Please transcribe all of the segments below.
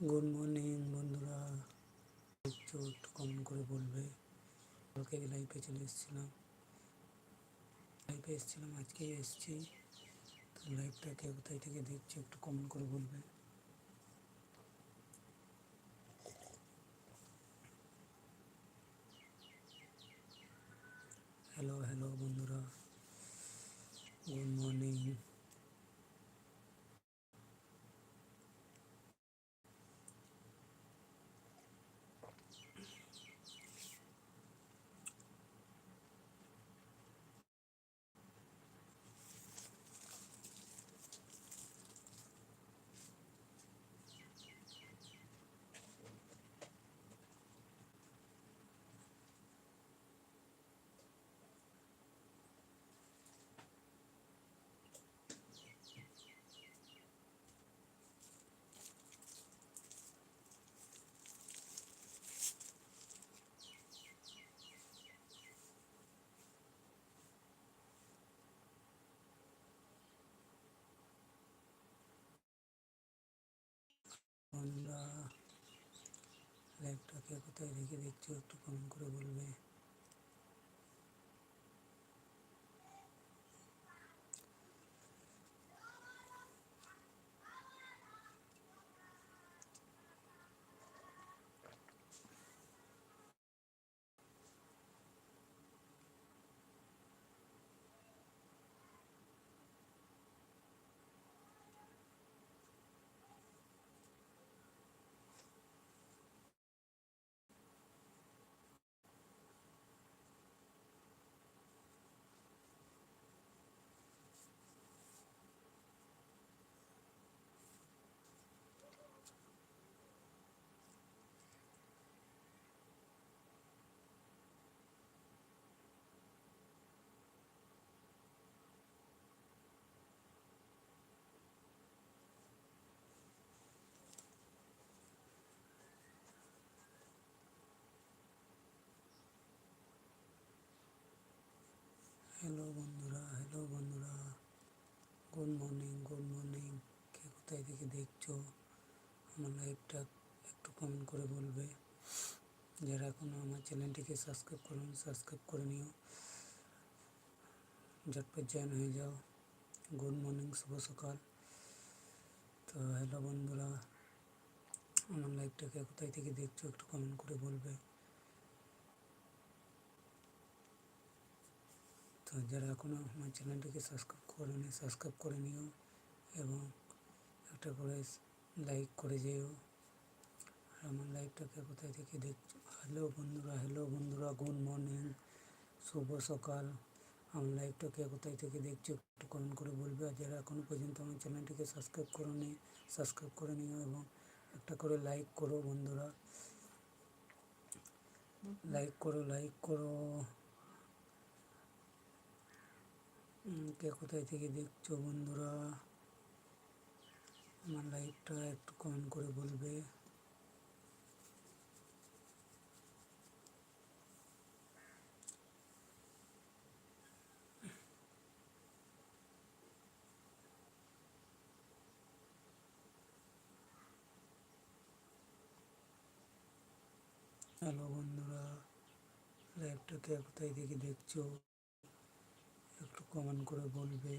Good morning বন্ধুরা। একটু comment করে বলবে। কালকে লাইফে চলে এসেছিলাম। লাইফে এসেছিলাম, আজকেই এসেছি। তো লাইফটা কে কোথায় থেকে দেখছি, একটু কমেন্ট করে বলবে হ্যালো হ্যালো বন্ধুরা গুড মর্নিং বন্ধুরা লাইভটাকে কোথায় রেখে দেখছ একটু কমেন্ট করে বলবে হ্যালো বন্ধুরা হ্যালো বন্ধুরা গুড মর্নিং গুড মর্নিং কে কোথায় থেকে দেখছ, আমার লাইভটা একটু কমেন্ট করে বলবে। যারা এখনও আমার চ্যানেলটিকে সাবস্ক্রাইব করুন সাবস্ক্রাইব করে নিও। ঝটপট জয়েন হয়ে যাও। গুড মর্নিং শুভ সকাল। তো হ্যালো বন্ধুরা, আমার লাইভটাকে কোথায় থেকে দেখছ, একটু কমেন্ট করে বলবে। তো যারা এখনও আমার চ্যানেলটিকে সাবস্ক্রাইব করেনি সাবস্ক্রাইব করে নিও এবং একটা করে লাইক করে যেও। আর আমার লাইভটাকে কোথায় থেকে দেখছ হ্যালো বন্ধুরা হ্যালো বন্ধুরা গুড মর্নিং শুভ সকাল। আমার লাইভটাকে কোথায় থেকে দেখছ একটু কমেন্ট করে বলবে। আর যারা এখনও পর্যন্ত আমার চ্যানেলটিকে সাবস্ক্রাইব করোনি সাবস্ক্রাইব করে নিও এবং একটা করে লাইক করো বন্ধুরা। লাইক করো লাইক করো। কে কোথায় থেকে দেখছ বন্ধুরা? আমার লাইভটা একটু কমেন্ট করে বলবে। হ্যালো বন্ধুরা, লাইভটাকে কোথায় থেকে দেখছ? একটু কমেন্ট করে বলবে।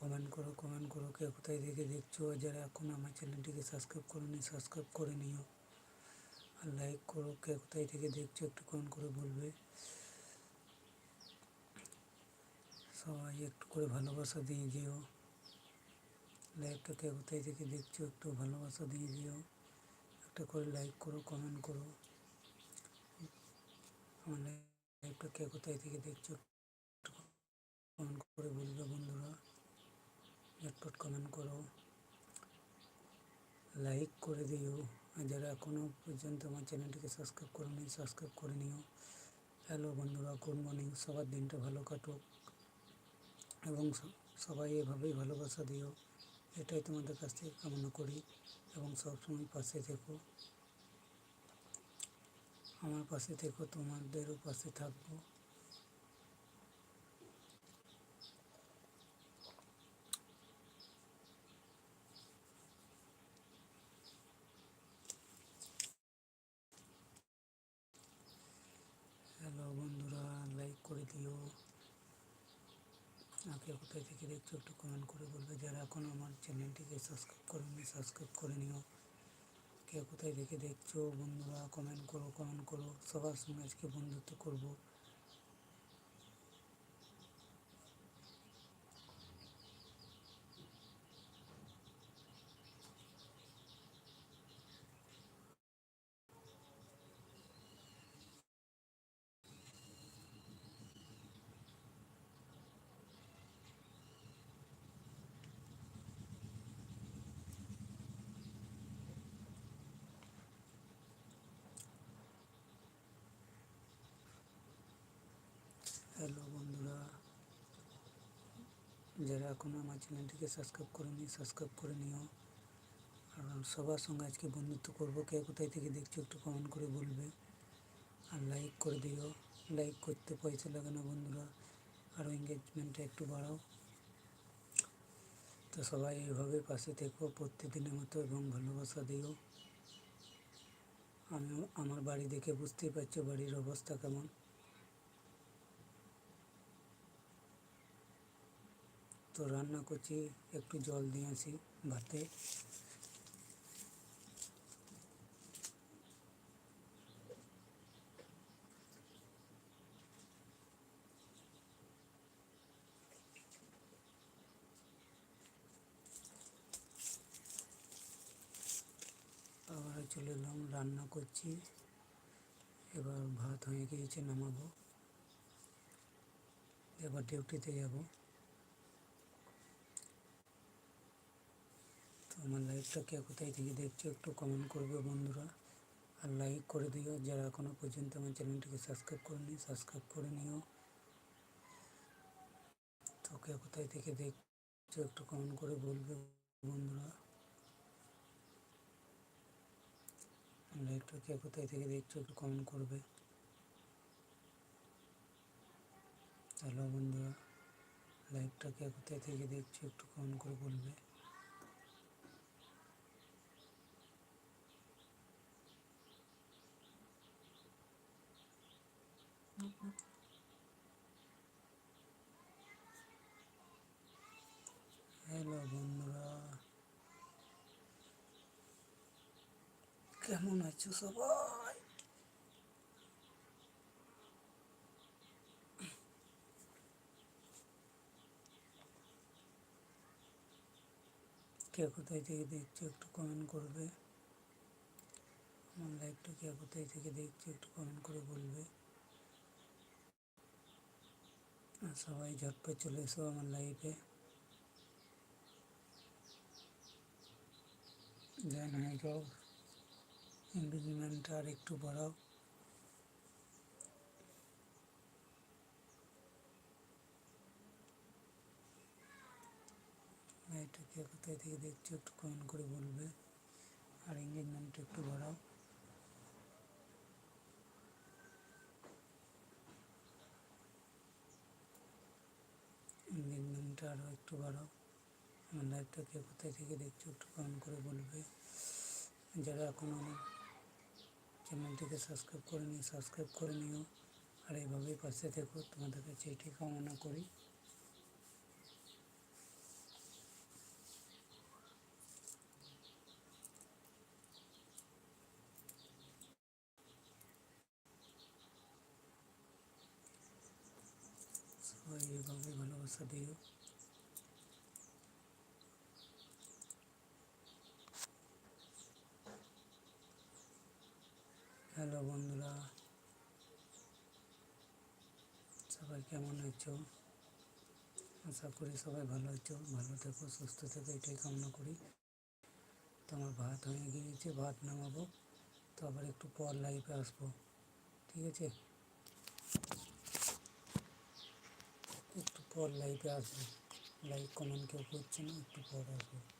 কমেন্ট করো কমেন্ট করো, কে কোথায় থেকে দেখছ যারা এখন আমার চ্যানেলটিকে সাবস্ক্রাইব করোনি, সাবস্ক্রাইব করে নিও। আর লাইক করো, কে কোথায় থেকে দেখছ, একটু কমেন্ট করে বলবে। সবাই একটু করে ভালোবাসা দিয়ে যেও। লাইভটা কে কোথায় থেকে দেখছ, একটু ভালোবাসা দিয়ে যেও। একটা করে লাইক করো কমেন্ট করো। আমার লাইভটা কে কোথায় থেকে দেখছ কমেন্ট করে বলবে বন্ধুরা। ঝটপট কমেন্ট করো। লাইক করে দিও। আর যারা এখনও পর্যন্ত আমার চ্যানেলটিকে সাবস্ক্রাইব করেনি সাবস্ক্রাইব করে নিও। হ্যালো বন্ধুরা গুড মর্নিং সবার দিনটা ভালো কাটুক। এবং সবাই এভাবেই ভালোবাসা দিও। এটাই তোমাদের কাছ থেকে কামনা করি। এবং সবসময় পাশে থেকো। আমার পাশে থেকো, তোমাদেরও পাশে থাকব। কে কোথায় থেকে দেখছ একটু কমেন্ট করে বলবে। যারা এখন আমার চ্যানেলটিকে সাবস্ক্রাইব করেনি সাবস্ক্রাইব করে নিও। কে কোথায় থেকে দেখছ বন্ধুরা কমেন্ট করো কমেন্ট করো। সবার সঙ্গে আজকে বন্ধুত্ব করব হ্যালো বন্ধুরা যারা এখনও আমার চ্যানেলটিকে সাবস্ক্রাইব করেনি সাবস্ক্রাইব করে নিও। আর সবার সঙ্গে আজকে বন্ধুত্ব করব, কে কোথায় থেকে দেখছ একটু কমেন্ট করে বলবে। আর লাইক করে দিও। লাইক করতে পয়সা লাগে না বন্ধুরা আরও এঙ্গেজমেন্টটা একটু বাড়াও। তো সবাই এইভাবে পাশে থেকো, প্রত্যেকদিনের মতো এবং ভালোবাসা দিও। আমি আমার বাড়ি দেখে বুঝতেই পারছ বাড়ির অবস্থা কেমন। তো রান্না করছি, একটু জল দিয়ে আসি ভাতে। আবার চলে এলাম, রান্না করছি। এবার ভাত হয়ে গিয়েছে, নামাবো। এবার ডিউটিতে যাব। আমার লাইভটা কে কোথায় থেকে দেখছ একটু কমেন্ট করবে বন্ধুরা। আর লাইক করে দিও, যারা এখনও পর্যন্ত আমার চ্যানেলটিকে সাবস্ক্রাইব করেনি সাবস্ক্রাইব করে নিও। তো কে কোথায় থেকে দেখছ একটু কমেন্ট করে বলবে বন্ধুরা। লাইভটা কে কোথায় থেকে দেখছ একটু কমেন্ট করবে। হ্যালো বন্ধুরা লাইভটা কে কোথায় থেকে দেখছ একটু কমেন্ট করে বলবে হ্যালো বন্ধুরা কেমন আছো সবাই? কে কোথায় থেকে দেখছ একটু কমেন্ট করবে। আমার লাইভটা কে কোথায় থেকে দেখছ একটু কমেন্ট করে বলবে। সবাই ঝটপট চলে এসো আমার লাইফে জয়েন হয়ে যাও এঙ্গেজমেন্টটা আর একটু বাড়াও। লাইটটাকে কোথায় থেকে দেখছ একটু কমেন্ট করে বলবে। আর এঙ্গেজমেন্টটা একটু বাড়াও। এঙ্গেজমেন্টটা আরও একটু বাড়াও। আমার লাইভটাকে কোথায় থেকে দেখছ একটু কমেন্ট করে বলবে। যারা এখন আমার চ্যানেলটিকে সাবস্ক্রাইব করে নিও সাবস্ক্রাইব করে নিও আর এইভাবেই পাশে থেকো তোমাদের কাছে এটি কামনা করি সবাই এভাবে ভালোবাসা দিও হ্যালো বন্ধুরা। সবাই কেমন আছো? আশা করি সবাই ভালো আছো। ভালো থেকো, সুস্থ থেকো, এটাই কামনা করি। তো আমার ভাত হয়ে গিয়েছে, ভাত নামাবো। তো আবার একটু পর লাইফে আসব। ঠিক আছে? একটু পর লাইফে আসব। লাইক কমেন্ট কেউ করছে না, একটু পর আসব।